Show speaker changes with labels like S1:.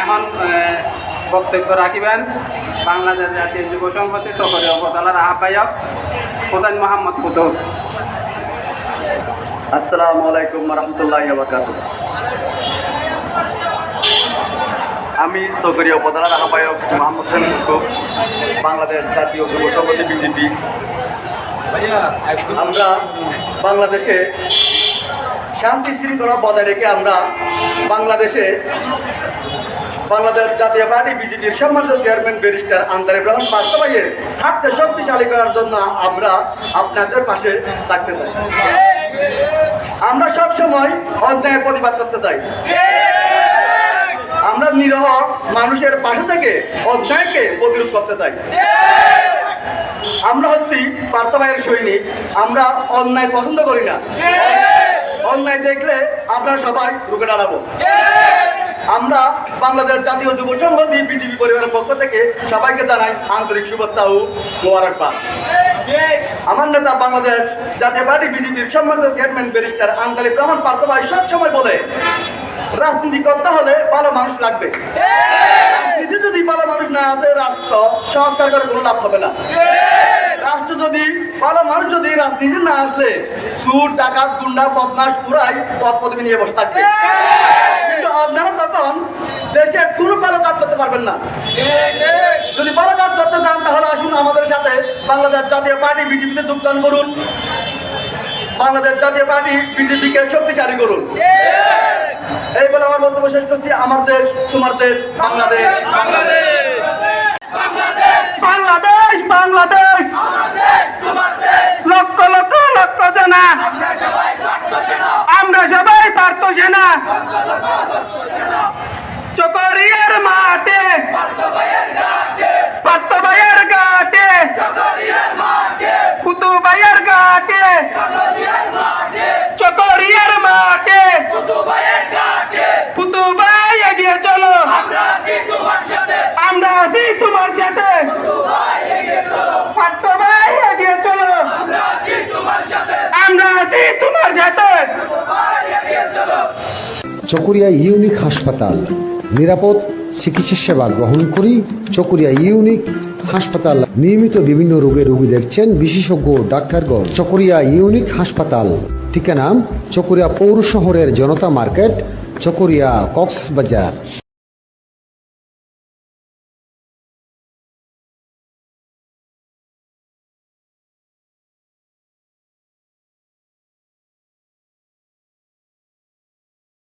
S1: এখন বক্তব্য রাখিবেন। বাংলাদেশ জাতীয় যুব সংহতি সকলে উপজেলার আহ্বায়ক হোসেন মোহাম্মদ কুতুব।
S2: আসসালাম আলাইকুম রহমতুল্লাহ আমি সৌকরিয়া উপজেলার আহ্বায়ক মোহাম্মদ হোসেন কুতুব। বাংলাদেশ জাতীয় যুব সংগঠন বিজেপি। আমরা বাংলাদেশে শান্তি শৃঙ্খলা বজায় রেখে আমরা বাংলাদেশে বাংলাদেশ জাতীয় পার্টি বিজেপির সম্মানিত চেয়ারম্যান ব্যারিস্টার আন্দারে ব্রাহ্মণ বাস্তবায়ের হাতকে শক্তিশালী করার জন্য আমরা আপনাদের পাশে থাকতে চাই। আমরা সব সময় অন্যায়ের প্রতিবাদ করতে চাই। নিরহ মানুষের পাশে থেকে অন্যায়কে প্রতিরোধ করতে চাই। আমরা হচ্ছি পার্থবাইয়ের সৈনিক, আমরা অন্যায় পছন্দ করি না। অন্যায় দেখলে আপনারা সবাই রুখে দাঁড়াবো। আমরা বাংলাদেশ জাতীয় যুব সংহতি বিজেপি পরিবারের পক্ষ থেকে সবাইকে জানাই আন্তরিক শুভেচ্ছা ও মোবারকবাদ। আমার নেতা বাংলাদেশ জাতীয় পার্টি বিজেপির সম্মানিত চেয়ারম্যান ব্যারিস্টার আন্দালি ব্রাহ্মণ পার্থ ভাই সবসময় বলে রাজনীতি করতে হলে ভালো মানুষ লাগবে। রাজনীতি যদি ভালো মানুষ না আসে, রাষ্ট্র সংস্কার করে কোনো লাভ হবে না। রাষ্ট্র যদি, ভালো মানুষ যদি রাজনীতি না আসলে সুর ডাকাত, গুন্ডা বদমাস পুরাই পদ পদবি নিয়ে বসে থাকবে। কিন্তু আপনারা তখন দেশে কোনো ভালো কাজ করতে পারবেন না। যদি ভালো কাজ করতে চান, তাহলে আসুন আমাদের সাথে বাংলাদেশ জাতীয় পার্টি বিজেপিতে যোগদান করুন। বাংলাদেশ জাতীয় পার্টি বিজেপিকে শক্তিশালী করুন। এই বলে আমার বক্তব্য শেষ করছি। আমার দেশ, তোমার দেশ, বাংলাদেশ। বাংলাদেশ
S1: বাংলাদেশ। বাংলাদেশ লক্ষ লক্ষ লক্ষ জানা। আমরা সবাই পার্থ সেনা। চকরিয়ার মাঠে পার্থ ভাইয়ের ঘাটে কুতু ভাইয়ের ঘাটে চকরিয়ার মাঠে পুতু ভাই এগিয়ে চলো আমরা আছি তোমার সাথে পার্থ ভাই এগিয়ে চলো আমরা আছি তোমার সাথে
S3: চকুরিয়া ইউনিক হাসপাতাল। নিরাপদ চিকিৎসা সেবা গ্রহণ করি চকুরিয়া ইউনিক হাসপাতাল। নিয়মিত বিভিন্ন রোগের রোগী দেখছেন বিশেষজ্ঞ ডাক্তারগণ। চকুরিয়া ইউনিক হাসপাতাল। ঠিকানা চকুরিয়া পৌর শহরের জনতা মার্কেট, চকুরিয়া কক্সবাজার।